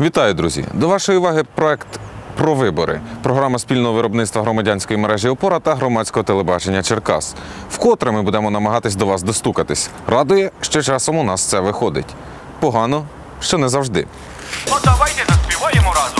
Вітаю, друзі! До вашої уваги проект про вибори. Програма спільного виробництва громадянської мережі Опора та громадського телебачення Черкас. Вкотре ми будемо намагатись до вас достукатись. Радує, що часом у нас це виходить. Погано, що не завжди. От давайте заспіваємо разом.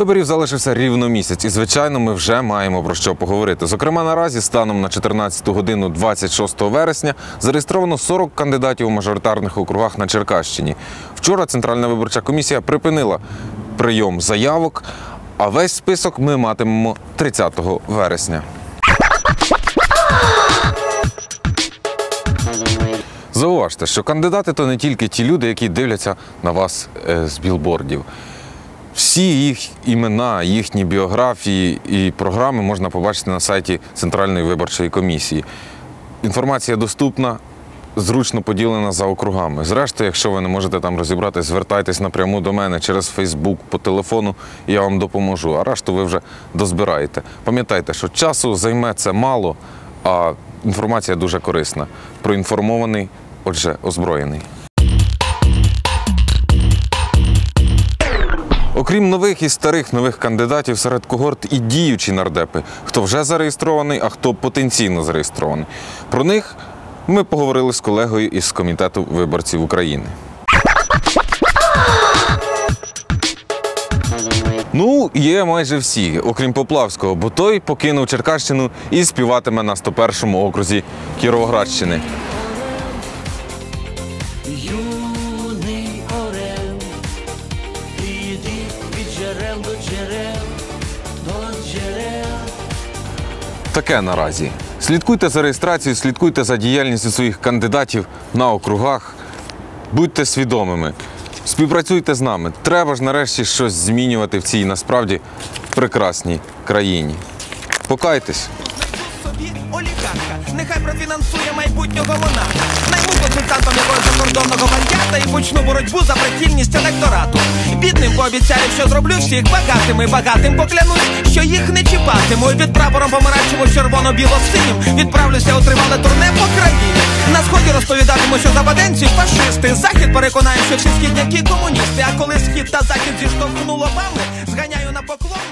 Виборів залишився рівно місяць, і звичайно, ми вже маємо про що поговорити. Зокрема, наразі станом на 14 годину 26 вересня зареєстровано 40 кандидатів у мажоритарних округах на Черкащині. Вчора Центральна виборча комісія припинила прийом заявок, а весь список ми матимемо 30 вересня. Зауважте, що кандидати то не тільки ті люди, які дивляться на вас е, з білбордів. Всі їх імена, їхні біографії і програми можна побачити на сайті Центральної виборчої комісії. Інформація доступна, зручно поділена за округами. Зрештою, якщо ви не можете там розібрати, звертайтесь напряму до мене через Фейсбук по телефону, і я вам допоможу. А решту ви вже дозбираєте. Пам'ятайте, що часу займе це мало, а інформація дуже корисна. Проінформований, отже, озброєний. Окрім нових і старих нових кандидатів серед когорт і діючі нардепи, хто вже зареєстрований, а хто потенційно зареєстрований. Про них ми поговорили з колегою із комітету виборців України. Ну, є майже всі, окрім Поплавського, бо той покинув Черкащину і співатиме на 101-му окрузі Кіровоградщини. Таке наразі. Слідкуйте за реєстрацією, слідкуйте за діяльністю своїх кандидатів на округах. Будьте свідомими. Співпрацюйте з нами. Треба ж нарешті щось змінювати в цій насправді прекрасній країні. Покайтесь. собі олігарха. Нехай профінансує майбутнього вона. Консультантом якогось закордонного варіанта і почну боротьбу за прихильність електорату. Бідним пообіцяю, що зроблю всіх багатими. Багатим поклянусь, що їх не чіпатиму. Від прапором помаранчевим червоно-біло-синім відправлюся у тривале турне по країні. На сході розповідатиму, що западенці фашисти. Захід переконає, що всі східняки комуністи. А коли схід та захід зіштовхнуло бами, зганяю на поклон.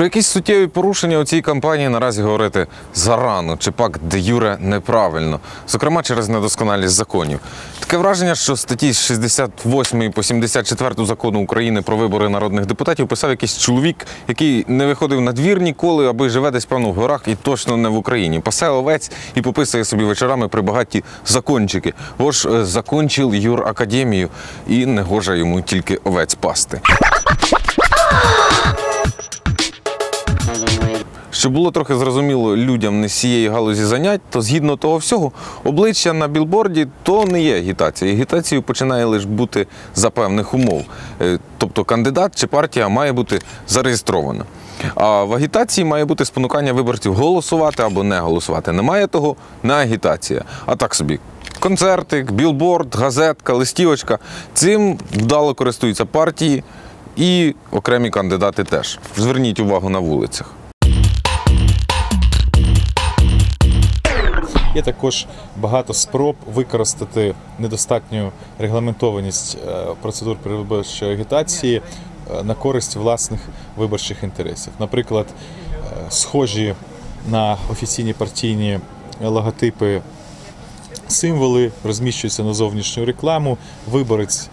Про якісь суттєві порушення у цій кампанії наразі говорити зарано чи пак де юре неправильно, зокрема через недосконалість законів. Таке враження, що статті з 68 по 74 закону України про вибори народних депутатів писав якийсь чоловік, який не виходив на двір ніколи, аби живе десь певно в горах і точно не в Україні. Пасе овець і пописує собі вечорами при багаті закончики. Бо ж е, закончив юр академію і не гоже йому тільки овець пасти. Щоб було трохи зрозуміло людям не з цієї галузі занять, то згідно того всього, обличчя на білборді то не є агітація. Агітацією починає лише бути за певних умов. Е, Тобто кандидат чи партія має бути зареєстрована. А в агітації має бути спонукання виборців голосувати або не голосувати. Немає того не агітація. А так собі. Концертик, білборд, газетка, листівочка. Цим вдало користуються партії і окремі кандидати теж. Зверніть увагу на вулицях. Є також багато спроб використати недостатню регламентованість е, процедур передвиборчої агітації е, на користь власних виборчих інтересів. Наприклад, е, схожі на офіційні партійні логотипи символи розміщуються на зовнішню рекламу. Виборець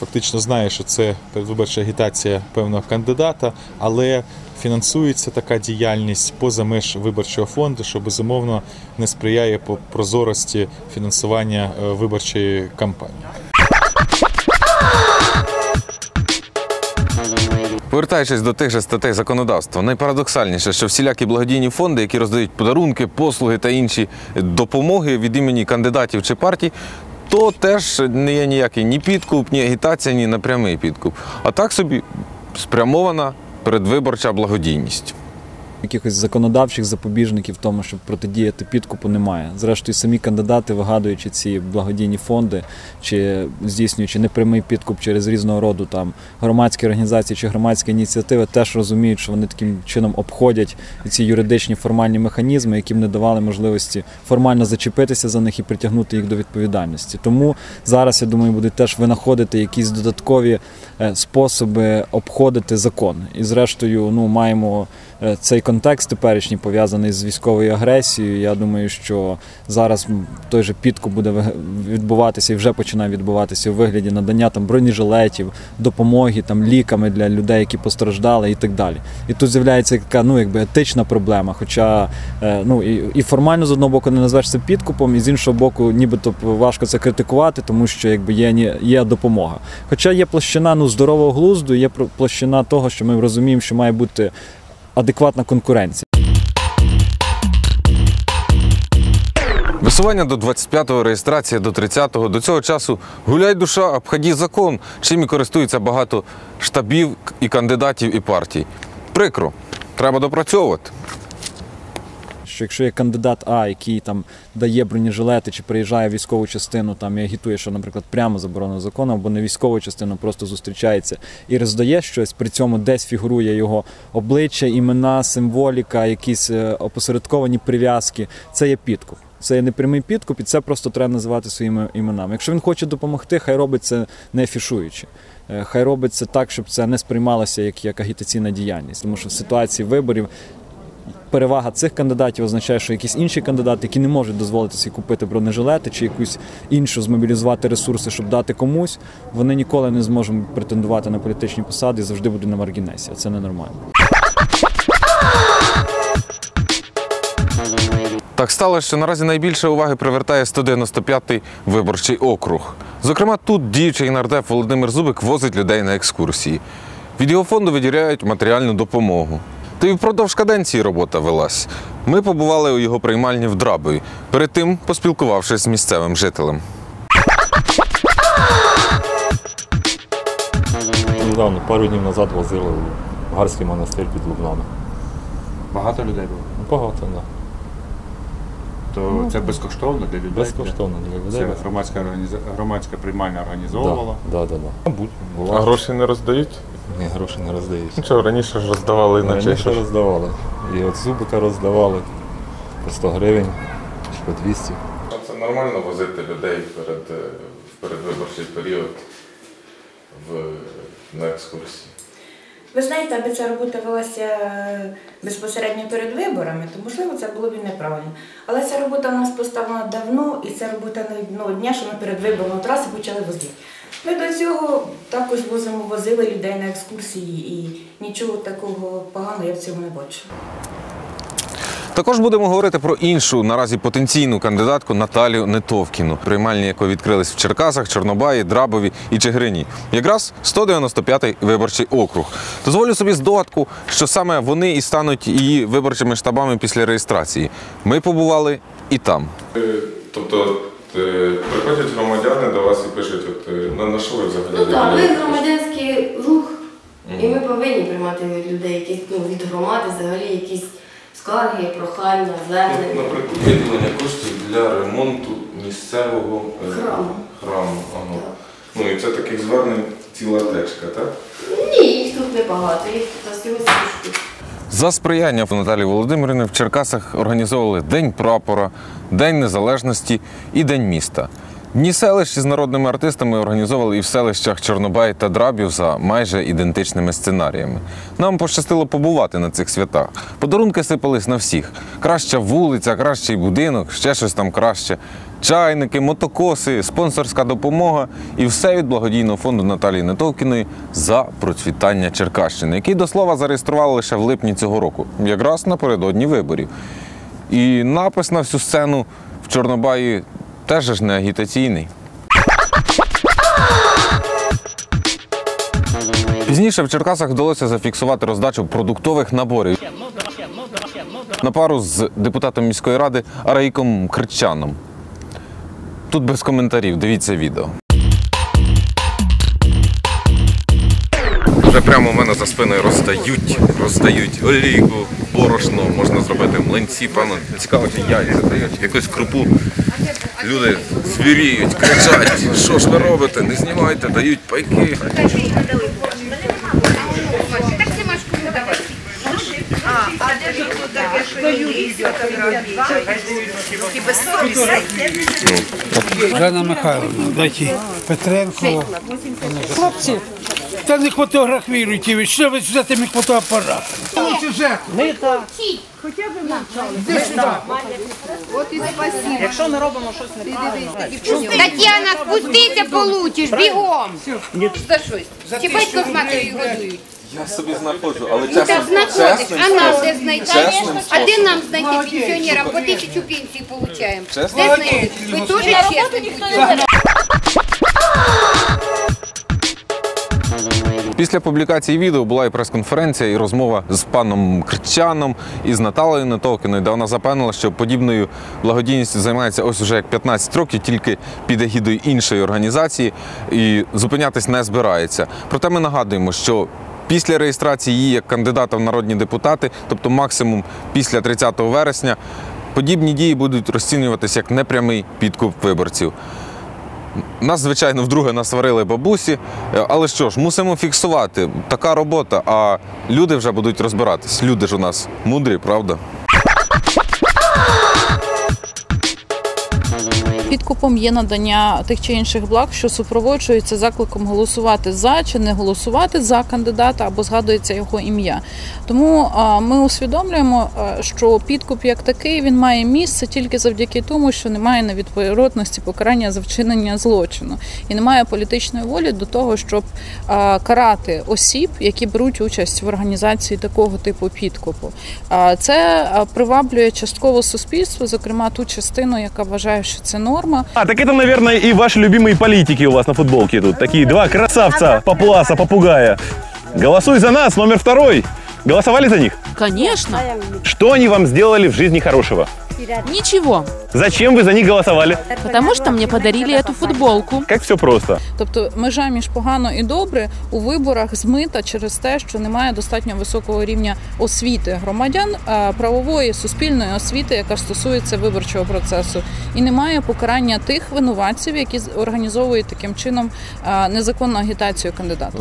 фактично знає, що це передвиборча агітація певного кандидата, але фінансується така діяльність поза меж виборчого фонду, що безумовно не сприяє по прозорості фінансування е, виборчої кампанії. Повертаючись до тих же статей законодавства, найпарадоксальніше, що всілякі благодійні фонди, які роздають подарунки, послуги та інші допомоги від імені кандидатів чи партій, то теж не є ніякий ні підкуп, ні агітація, ні напрямий підкуп. А так собі спрямована передвиборча благодійність. Якихось законодавчих запобіжників тому, щоб протидіяти підкупу, немає. Зрештою, самі кандидати, вигадуючи ці благодійні фонди чи здійснюючи непрямий підкуп через різного роду там громадські організації чи громадські ініціативи, теж розуміють, що вони таким чином обходять ці юридичні формальні механізми, які б не давали можливості формально зачепитися за них і притягнути їх до відповідальності. Тому зараз я думаю, будуть теж винаходити якісь додаткові е, способи обходити закон. І зрештою, ну маємо цей контекст теперішній пов'язаний з військовою агресією. Я думаю, що зараз той же підкуп буде відбуватися і вже починає відбуватися у вигляді надання там бронежилетів, допомоги там ліками для людей, які постраждали, і так далі. І тут з'являється така ну якби етична проблема. Хоча е, ну і, і формально з одного боку не назвеш це підкупом, і з іншого боку, нібито важко це критикувати, тому що якби є ні- є допомога. Хоча є площина ну здорового глузду, є площина того, що ми розуміємо, що має бути адекватна конкуренція. Висування до 25-го, реєстрація до 30-го. До цього часу гуляй душа, обході закон, чим і користується багато штабів і кандидатів і партій. Прикро, треба допрацьовувати. Що якщо є кандидат А, який там дає бронежилети чи приїжджає в військову частину там і агітує, що, наприклад, прямо заборонено законом, або не військову частину, просто зустрічається і роздає щось, при цьому десь фігурує його обличчя, імена, символіка, якісь е, опосередковані прив'язки, це є підкуп. Це є непрямий підкуп, і це просто треба називати своїми іменами. Якщо він хоче допомогти, хай робить це не афішуючи. Е, Хай робить це так, щоб це не сприймалося як, як агітаційна діяльність. Тому що в ситуації виборів перевага цих кандидатів означає, що якісь інші кандидати, які не можуть дозволити собі купити бронежилети чи якусь іншу змобілізувати ресурси, щоб дати комусь, вони ніколи не зможуть претендувати на політичні посади і завжди будуть на маргінесі. Це ненормально. Так сталося, що наразі найбільше уваги привертає 195-й виборчий округ. Зокрема, тут діючий нардеп Володимир Зубик возить людей на екскурсії. Від його фонду виділяють матеріальну допомогу. Та й впродовж каденції робота велась. Ми побували у його приймальні в Драбові, перед тим поспілкувавшись з місцевим жителем. Недавно, пару днів назад возили в Гарський монастир під Лубнами. Багато людей було. Ну, багато, так. Да. То це безкоштовно для людей? Безкоштовно для Це громадська, організа... громадська приймальня організовувала. Да, да, да, да. Була. гроші не роздають? Ні, гроші не роздають. Що раніше ж роздавали Раніше роздавали. І от зубика роздавали по 100 гривень, чи по 200. Це нормально возити людей перед, е, в передвиборчий період в, на екскурсії. Ви знаєте, аби ця робота велася е, безпосередньо перед виборами, то можливо це було б і неправильно. Але ця робота в нас поставлена давно, і ця робота не одного дня, що ми перед виборами траси почали возити. Ми до цього також возимо, возили людей на екскурсії, і нічого такого поганого я в цьому не бачу. Також будемо говорити про іншу наразі потенційну кандидатку Наталію Нетовкіну, приймальні якої відкрились в Черкасах, Чорнобаї, Драбові і Чигирині. Якраз 195-й виборчий округ. Дозволю собі здогадку, що саме вони і стануть її виборчими штабами після реєстрації. Ми побували і там. Тобто приходять громадяни до вас і пишуть, от на, на що ви взагалі? Ну так, ми громадянський рух, і ми повинні приймати від людей якісь ну, від громади, взагалі якісь скарги, прохання, звернення. Наприклад, виділення коштів для ремонту місцевого е, Храму. храму. Ага. Ну і це таких звернень ціла течка, так? Ні, їх тут небагато, їх тут всього штук. За сприяння Наталії Володимирівни в Черкасах організовували День прапора, День Незалежності і День міста. Дні селищ з народними артистами організовували і в селищах Чорнобай та Драбів за майже ідентичними сценаріями. Нам пощастило побувати на цих святах. Подарунки сипались на всіх: краща вулиця, кращий будинок, ще щось там краще. Чайники, мотокоси, спонсорська допомога і все від благодійного фонду Наталії Нетовкіної за процвітання Черкащини, який до слова зареєстрували лише в липні цього року, якраз напередодні виборів. І напис на всю сцену в Чорнобаї теж ж не агітаційний. Пізніше в Черкасах вдалося зафіксувати роздачу продуктових наборів на пару з депутатом міської ради Араїком Кричаном. тут без коментарів. Дивіться відео. Вже прямо у мене за спиною розстають, розстають олійку, борошно, можна зробити млинці, певно, цікаво, чи яйця дають, якусь крупу. Люди звіріють, кричать, що ж ви робите, не знімайте, дають пайки. Жанна Михайловна, дайте Петренко. Хлопці, та не фотографіруйте ви, що ви з тими фотоапаратами? Ми так. Хоча б мовчали. Якщо ми робимо щось неправильно. Тетяна, спустися, получиш, бігом. За щось. Чи батько з матір'ю годують? Я собі знаходжу, але Ну так знаходиш, а нам де знайти? А де нам знайти пенсіонерам? По тисячу пенсій получаємо. Де знайти? Ви теж чесно. Після публікації відео була і прес-конференція, і розмова з паном Кричаном і з Наталею Натовкіною, де вона запевнила, що подібною благодійністю займається ось уже як 15 років, тільки під егідою іншої організації і зупинятись не збирається. Проте ми нагадуємо, що після реєстрації її як кандидата в народні депутати, тобто максимум після 30 вересня, подібні дії будуть розцінюватися як непрямий підкуп виборців. Нас, звичайно, вдруге насварили бабусі, Е, але що ж, мусимо фіксувати. Така робота, а люди вже будуть розбиратись. Люди ж у нас мудрі, правда? Підкупом є надання тих чи інших благ, що супроводжується закликом голосувати за чи не голосувати за кандидата або згадується його ім'я. Тому ми усвідомлюємо, що підкуп як такий він має місце тільки завдяки тому, що немає невідворотності покарання за вчинення злочину і немає політичної волі до того, щоб карати осіб, які беруть участь в організації такого типу підкупу. Це приваблює частково суспільство, зокрема ту частину, яка вважає, що це норма. А, так это, наверное, и ваши любимые политики у вас на футболке тут. Такие два красавца, папуаса, попугая. Голосуй за нас, номер второй. Голосовали за них? Конечно. Что они вам сделали в жизни хорошего? Ничего. Зачем вы за них голосовали? Потому что мне подарили эту футболку. Как все просто. Тобто межа між погано і добре у виборах змита через те, що немає достатньо високого рівня освіти громадян, а, правової суспільної освіти, яка стосується виборчого процесу, і немає покарання тих винуватців, які з- організовують таким чином незаконну агітацію кандидата.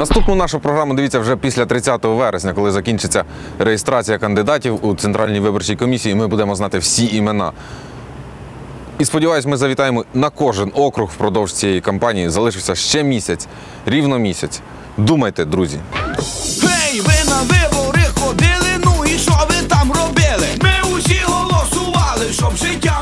Наступну нашу програму дивіться вже після 30 вересня, коли закінчиться реєстрація кандидатів у центральній виборчій комісії. Ми будемо знати всі імена. І сподіваюсь, ми завітаємо на кожен округ впродовж цієї кампанії. Залишився ще місяць, рівно місяць. Думайте, друзі. Гей, ви на вибори ходили. Ну і що ви там робили? Ми усі голосували, щоб життя.